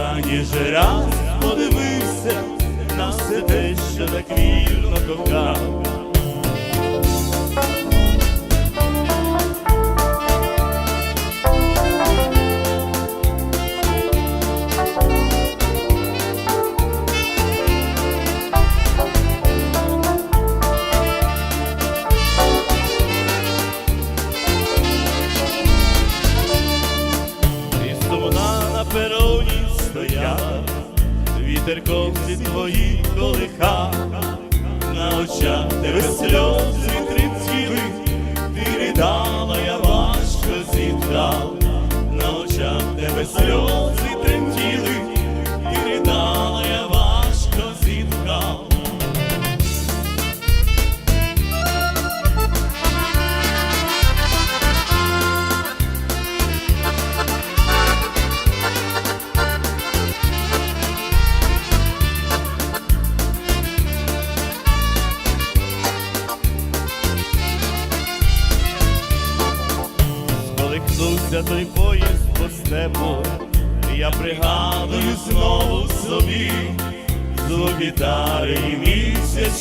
останній же раз подивився на все те, що так вільно кохав. Вітер ковці твої колиха, на очах тебе сльози тремтіли, ти ридала, я важко зітхав, на очах тебе сльози Сколихнувся той поїзд по степу, я пригадую знову собі звук гітари і місячні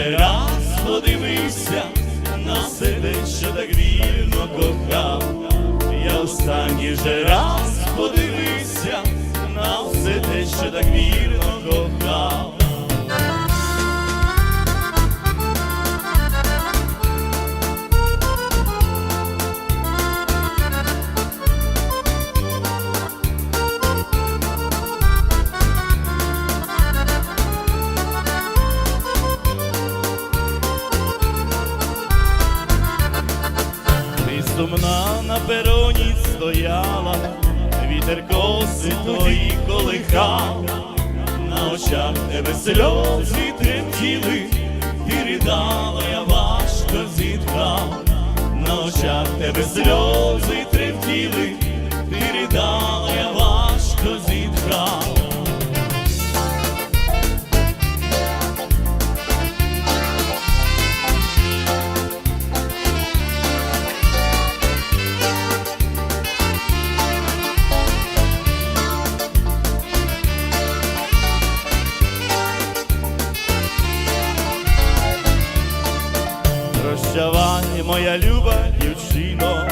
же раз подивився на себе, що так вільно кохав. Я останній же раз подивився на все те, що так вільно сумна на пероні стояла, вітер коси твої колихав, на очах тебе сльози тремтіли, ти ридала, я важко зітхав, на очах тебе сльози тремтіли, ти ридала, Прощавай, моя люба дівчино,